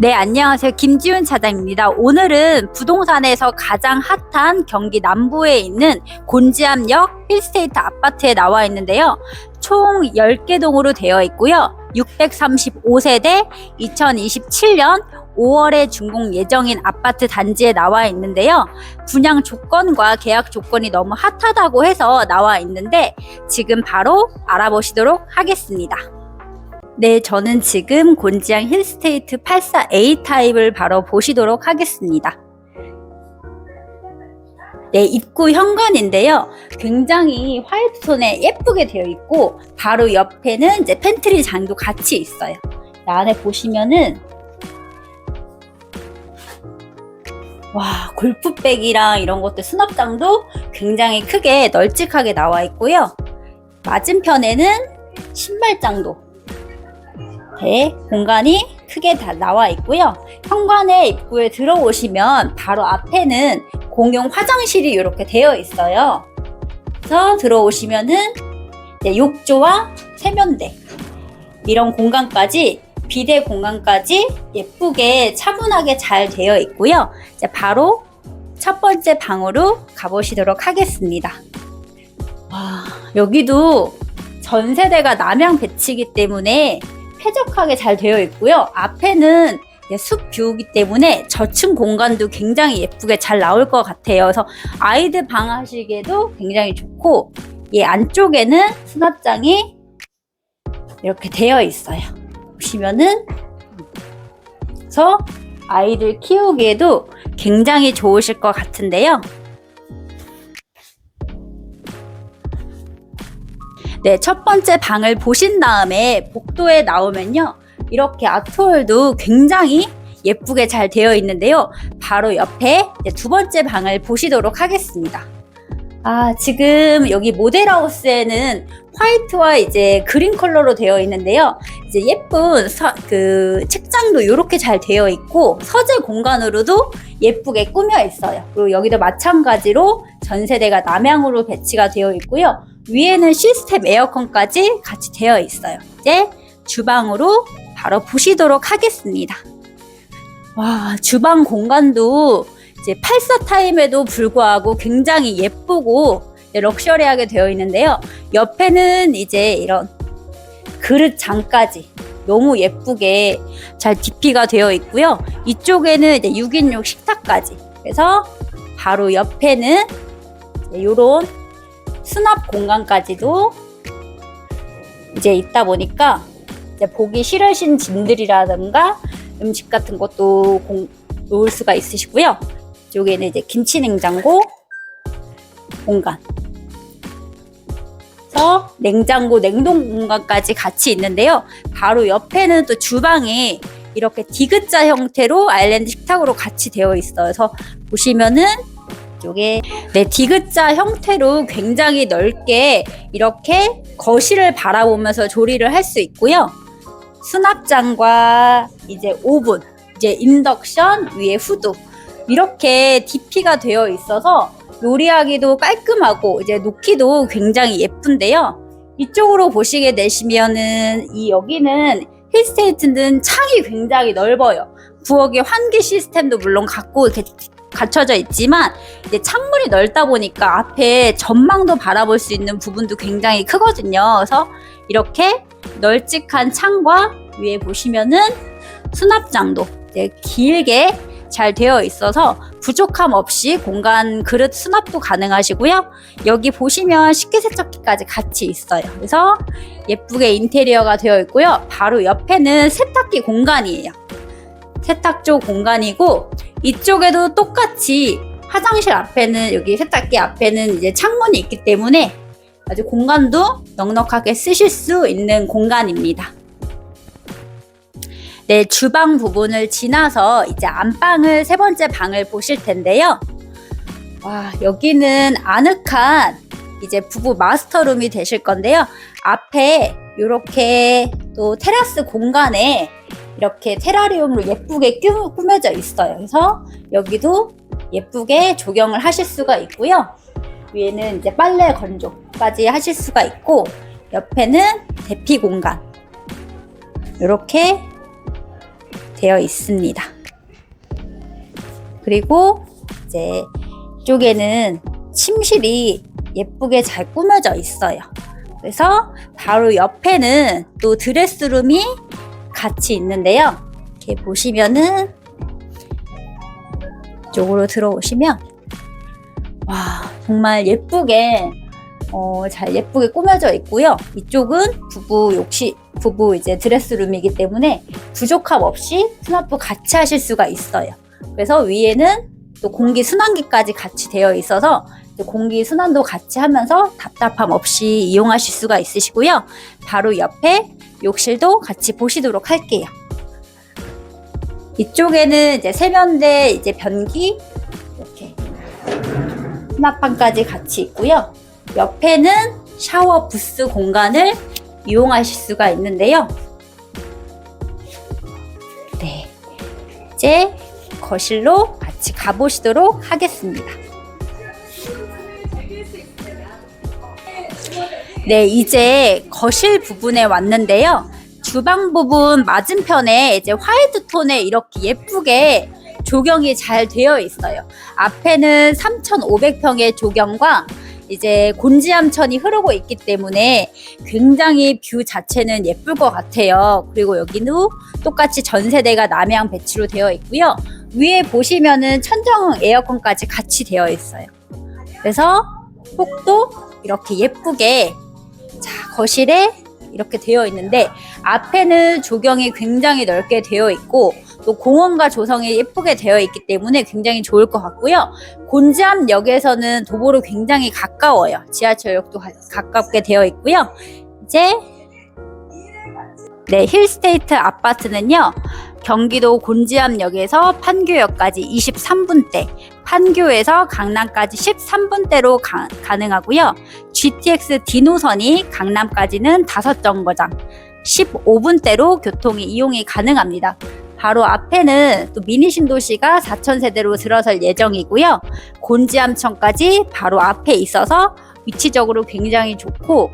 네, 안녕하세요. 김지훈 차장입니다. 오늘은 부동산에서 가장 핫한 경기 남부에 있는 곤지암역 힐스테이트 아파트에 나와 있는데요. 총 10개 동으로 되어 있고요. 635세대 2027년 5월에 준공 예정인 아파트 단지에 나와 있는데요. 분양 조건과 계약 조건이 너무 핫하다고 해서 나와 있는데 지금 바로 알아보시도록 하겠습니다. 네, 저는 지금 곤지암 힐스테이트 84A 타입을 바로 보시도록 하겠습니다. 네, 입구 현관인데요. 굉장히 화이트 톤에 예쁘게 되어 있고, 바로 옆에는 이제 팬트리 장도 같이 있어요. 이 안에 보시면은, 와, 골프백이랑 이런 것들 수납장도 굉장히 크게 널찍하게 나와 있고요. 맞은편에는 신발장도 네, 공간이 크게 다 나와 있고요. 현관의 입구에 들어오시면 바로 앞에는 공용 화장실이 이렇게 되어 있어요. 그래서 들어오시면은 욕조와 세면대 이런 공간까지 비대 공간까지 예쁘게 차분하게 잘 되어 있고요. 이제 바로 첫 번째 방으로 가보시도록 하겠습니다. 와, 여기도 전 세대가 남양 배치기 때문에 쾌적하게 잘 되어 있고요. 앞에는 숲 뷰이기 때문에 저층 공간도 굉장히 예쁘게 잘 나올 것 같아요. 그래서 아이들 방 하시기에도 굉장히 좋고 이 안쪽에는 수납장이 이렇게 되어 있어요. 보시면은 그래서 아이들 키우기에도 굉장히 좋으실 것 같은데요. 네, 첫 번째 방을 보신 다음에 복도에 나오면요. 이렇게 아트홀도 굉장히 예쁘게 잘 되어 있는데요. 바로 옆에 두 번째 방을 보시도록 하겠습니다. 아, 지금 여기 모델하우스에는 화이트와 이제 그린 컬러로 되어 있는데요. 이제 예쁜 서, 그 책장도 이렇게 잘 되어 있고 서재 공간으로도 예쁘게 꾸며 있어요. 그리고 여기도 마찬가지로 전세대가 남향으로 배치가 되어 있고요. 위에는 시스템 에어컨까지 같이 되어 있어요. 이제 주방으로 바로 보시도록 하겠습니다. 와, 주방 공간도 이제 84 타임에도 불구하고 굉장히 예쁘고 럭셔리하게 되어 있는데요. 옆에는 이제 이런 그릇 장까지 너무 예쁘게 잘 DP가 되어 있고요. 이쪽에는 이제 6인용 식탁까지. 그래서 바로 옆에는 이런 수납 공간까지도 이제 있다 보니까 이제 보기 싫으신 짐들이라든가 음식 같은 것도 공, 놓을 수가 있으시고요. 이쪽에는 이제 김치 냉장고 공간. 그래서 냉장고, 냉동 공간까지 같이 있는데요. 바로 옆에는 또 주방이 이렇게 디귿자 형태로 아일랜드 식탁으로 같이 되어 있어요. 그래서 보시면은 이쪽에 네, 디귿자 형태로 굉장히 넓게 이렇게 거실을 바라보면서 조리를 할 수 있고요. 수납장과 이제 오븐, 이제 인덕션 위에 후드 이렇게 DP가 되어 있어서 요리하기도 깔끔하고 이제 놓기도 굉장히 예쁜데요. 이쪽으로 보시게 되시면은 이 여기는 힐스테이트는 창이 굉장히 넓어요. 부엌에 환기 시스템도 물론 갖고 이렇게 갖춰져 있지만 이제 창문이 넓다 보니까 앞에 전망도 바라볼 수 있는 부분도 굉장히 크거든요. 그래서 이렇게 널찍한 창과 위에 보시면은 수납장도 길게 잘 되어 있어서 부족함 없이 공간 그릇 수납도 가능하시고요. 여기 보시면 식기세척기까지 같이 있어요. 그래서 예쁘게 인테리어가 되어 있고요. 바로 옆에는 세탁기 공간이에요. 세탁조 공간이고 이쪽에도 똑같이 화장실 앞에는 여기 세탁기 앞에는 이제 창문이 있기 때문에 아주 공간도 넉넉하게 쓰실 수 있는 공간입니다. 네, 주방 부분을 지나서 이제 안방을 세 번째 방을 보실 텐데요. 와, 여기는 아늑한 이제 부부 마스터룸이 되실 건데요. 앞에 이렇게 또 테라스 공간에 이렇게 테라리움으로 예쁘게 꾸며져 있어요. 그래서 여기도 예쁘게 조경을 하실 수가 있고요. 위에는 이제 빨래 건조까지 하실 수가 있고 옆에는 대피 공간 이렇게 되어 있습니다. 그리고 이제 이쪽에는 침실이 예쁘게 잘 꾸며져 있어요. 그래서 바로 옆에는 또 드레스룸이 같이 있는데요. 이렇게 보시면은 이쪽으로 들어오시면 와 정말 예쁘게 어, 잘 예쁘게 꾸며져 있고요. 이쪽은 부부 욕실 부부 이제 드레스룸이기 때문에 부족함 없이 수납도 같이 하실 수가 있어요. 그래서 위에는 또 공기 순환기까지 같이 되어 있어서 공기 순환도 같이 하면서 답답함 없이 이용하실 수가 있으시고요. 바로 옆에 욕실도 같이 보시도록 할게요. 이쪽에는 이제 세면대 이제 변기 이렇게 수납방까지 같이 있고요. 옆에는 샤워 부스 공간을 이용하실 수가 있는데요. 네. 이제 거실로 같이 가보시도록 하겠습니다. 네, 이제 거실 부분에 왔는데요. 주방 부분 맞은편에 이제 화이트 톤에 이렇게 예쁘게 조경이 잘 되어 있어요. 앞에는 3,500평의 조경과 이제 곤지암천이 흐르고 있기 때문에 굉장히 뷰 자체는 예쁠 것 같아요. 그리고 여기는 똑같이 전세대가 남향 배치로 되어 있고요. 위에 보시면은 천정 에어컨까지 같이 되어 있어요. 그래서 폭도 이렇게 예쁘게 자 거실에 이렇게 되어 있는데 앞에는 조경이 굉장히 넓게 되어 있고 또 공원과 조성이 예쁘게 되어 있기 때문에 굉장히 좋을 것 같고요. 곤지암역에서는 도보로 굉장히 가까워요. 지하철역도 가, 가깝게 되어 있고요. 이제 네 힐스테이트 아파트는요. 경기도 곤지암역에서 판교역까지 23분대, 판교에서 강남까지 13분대로 가, 가능하고요. GTX 디노선이 강남까지는 5정거장, 15분대로 교통이 이용이 가능합니다. 바로 앞에는 또 미니 신도시가 4,000세대로 들어설 예정이고요. 곤지암천까지 바로 앞에 있어서 위치적으로 굉장히 좋고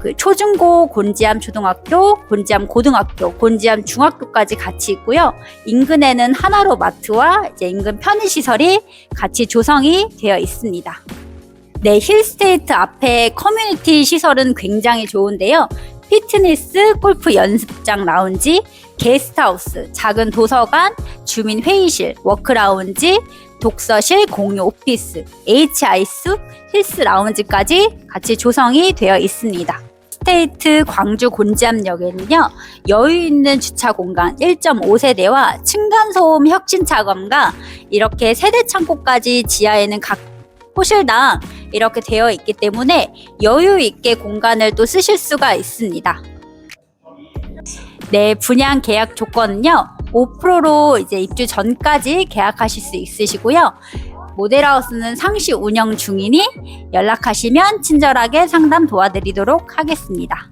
그 초중고 곤지암 초등학교, 곤지암 고등학교, 곤지암 중학교까지 같이 있고요. 인근에는 하나로 마트와 이제 인근 편의 시설이 같이 조성이 되어 있습니다. 네, 힐스테이트 앞에 커뮤니티 시설은 굉장히 좋은데요. 피트니스, 골프 연습장 라운지, 게스트하우스, 작은 도서관, 주민 회의실, 워크 라운지, 독서실, 공유 오피스, HIS, 힐스 라운지까지 같이 조성이 되어 있습니다. 스테이트 광주 곤지암역에는요 여유 있는 주차 공간 1.5세대와 층간소음 혁신 차감과 이렇게 세대 창고까지 지하에는 각 호실당 이렇게 되어 있기 때문에 여유 있게 공간을 또 쓰실 수가 있습니다. 네, 분양 계약 조건은요. 5%로 이제 입주 전까지 계약하실 수 있으시고요. 모델하우스는 상시 운영 중이니 연락하시면 친절하게 상담 도와드리도록 하겠습니다.